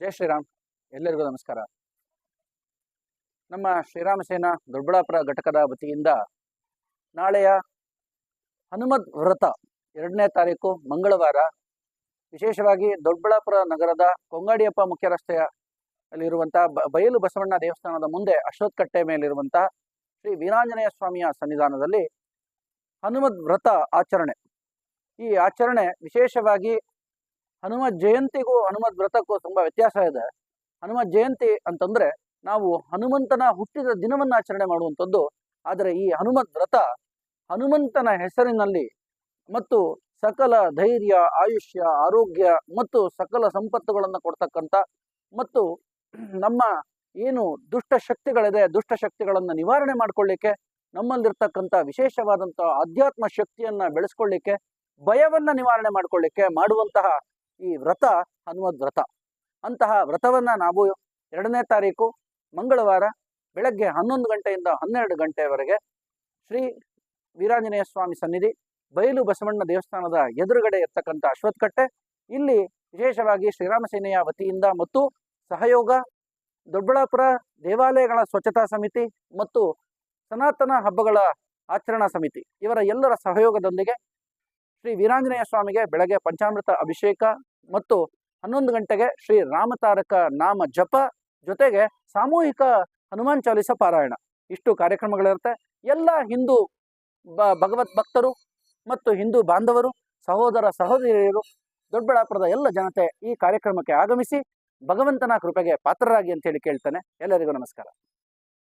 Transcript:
ಜೈ ಶ್ರೀರಾಮ್. ಎಲ್ಲರಿಗೂ ನಮಸ್ಕಾರ. ನಮ್ಮ ಶ್ರೀರಾಮ ಸೇನಾ ದೊಡ್ಡಬಳ್ಳಾಪುರ ಘಟಕದ ವತಿಯಿಂದ ನಾಳೆಯ ಹನುಮದ್ ವ್ರತ ಎರಡನೇ ತಾರೀಕು ಮಂಗಳವಾರ. ವಿಶೇಷವಾಗಿ ದೊಡ್ಡಬಳ್ಳಾಪುರ ನಗರದ ಕೊಂಗಾಡಿಯಪ್ಪ ಮುಖ್ಯ ರಸ್ತೆಯ ಅಲ್ಲಿರುವಂಥ ಬ, ಬಯಲು ಬಸವಣ್ಣ ದೇವಸ್ಥಾನದ ಮುಂದೆ ಅಶ್ವತ್ಕಟ್ಟೆ ಮೇಲಿರುವಂಥ ಶ್ರೀ ವೀರಾಂಜನೇಯ ಸ್ವಾಮಿಯ ಸನ್ನಿಧಾನದಲ್ಲಿ ಹನುಮದ್ ವ್ರತ ಆಚರಣೆ. ಈ ಆಚರಣೆ ವಿಶೇಷವಾಗಿ ಹನುಮ ಜಯಂತಿಗೂ ಹನುಮದ್ ವ್ರತಕ್ಕೂ ತುಂಬಾ ವ್ಯತ್ಯಾಸ ಇದೆ. ಹನುಮ ಜಯಂತಿ ಅಂತಂದ್ರೆ ನಾವು ಹನುಮಂತನ ಹುಟ್ಟಿದ ದಿನವನ್ನು ಆಚರಣೆ ಮಾಡುವಂಥದ್ದು. ಆದರೆ ಈ ಹನುಮದ್ ವ್ರತ ಹನುಮಂತನ ಹೆಸರಿನಲ್ಲಿ ಮತ್ತು ಸಕಲ ಧೈರ್ಯ, ಆಯುಷ್ಯ, ಆರೋಗ್ಯ ಮತ್ತು ಸಕಲ ಸಂಪತ್ತುಗಳನ್ನು ಕೊಡ್ತಕ್ಕಂಥ ಮತ್ತು ನಮ್ಮ ಏನು ದುಷ್ಟ ಶಕ್ತಿಗಳಿದೆ, ದುಷ್ಟ ಶಕ್ತಿಗಳನ್ನು ನಿವಾರಣೆ ಮಾಡ್ಕೊಳ್ಳಿಕ್ಕೆ, ನಮ್ಮಲ್ಲಿರ್ತಕ್ಕಂಥ ವಿಶೇಷವಾದಂತಹ ಆಧ್ಯಾತ್ಮ ಶಕ್ತಿಯನ್ನ ಬೆಳೆಸ್ಕೊಳ್ಳಿಕ್ಕೆ, ಭಯವನ್ನ ನಿವಾರಣೆ ಮಾಡ್ಕೊಳ್ಳಿಕ್ಕೆ ಮಾಡುವಂತಹ ಈ ವ್ರತ ಹನುಮದ್ ವ್ರತ. ಅಂತಹ ವ್ರತವನ್ನ ನಾವು ಎರಡನೇ ತಾರೀಕು ಮಂಗಳವಾರ ಬೆಳಗ್ಗೆ ಹನ್ನೊಂದು ಗಂಟೆಯಿಂದ ಹನ್ನೆರಡು ಗಂಟೆವರೆಗೆ ಶ್ರೀ ವೀರಾಂಜನೇಯ ಸ್ವಾಮಿ ಸನ್ನಿಧಿ ಬಯಲು ಬಸವಣ್ಣ ದೇವಸ್ಥಾನದ ಎದುರುಗಡೆ ಇರ್ತಕ್ಕಂಥ ಅಶ್ವತ್ಕಟ್ಟೆ ಇಲ್ಲಿ ವಿಶೇಷವಾಗಿ ಶ್ರೀರಾಮ ಸೇನೆಯ ವತಿಯಿಂದ ಮತ್ತು ಸಹಯೋಗ, ದೊಡ್ಡಬಳ್ಳಾಪುರ ದೇವಾಲಯಗಳ ಸ್ವಚ್ಛತಾ ಸಮಿತಿ ಮತ್ತು ಸನಾತನ ಹಬ್ಬಗಳ ಆಚರಣಾ ಸಮಿತಿ. ಇವರ ಎಲ್ಲರ ಸಹಯೋಗದೊಂದಿಗೆ ಶ್ರೀ ವೀರಾಂಜನೇಯ ಸ್ವಾಮಿಗೆ ಬೆಳಗ್ಗೆ ಪಂಚಾಮೃತ ಅಭಿಷೇಕ ಮತ್ತು ಹನ್ನೊಂದು ಗಂಟೆಗೆ ಶ್ರೀ ರಾಮತಾರಕ ನಾಮ ಜಪ ಜೊತೆಗೆ ಸಾಮೂಹಿಕ ಹನುಮಾನ್ ಚಾಲಿಸ ಪಾರಾಯಣ. ಇಷ್ಟು ಕಾರ್ಯಕ್ರಮಗಳಿರುತ್ತೆ. ಎಲ್ಲ ಹಿಂದೂ ಬ, ಭಗವತ್ ಭಕ್ತರು ಮತ್ತು ಹಿಂದೂ ಬಾಂಧವರು, ಸಹೋದರ ಸಹೋದರಿಯರು, ದೊಡ್ಡಬಳ್ಳಾಪುರದ ಎಲ್ಲ ಜನತೆ ಈ ಕಾರ್ಯಕ್ರಮಕ್ಕೆ ಆಗಮಿಸಿ ಭಗವಂತನ ಕೃಪೆಗೆ ಪಾತ್ರರಾಗಿ ಅಂತೇಳಿ ಕೇಳ್ತಾನೆ. ಎಲ್ಲರಿಗೂ ನಮಸ್ಕಾರ.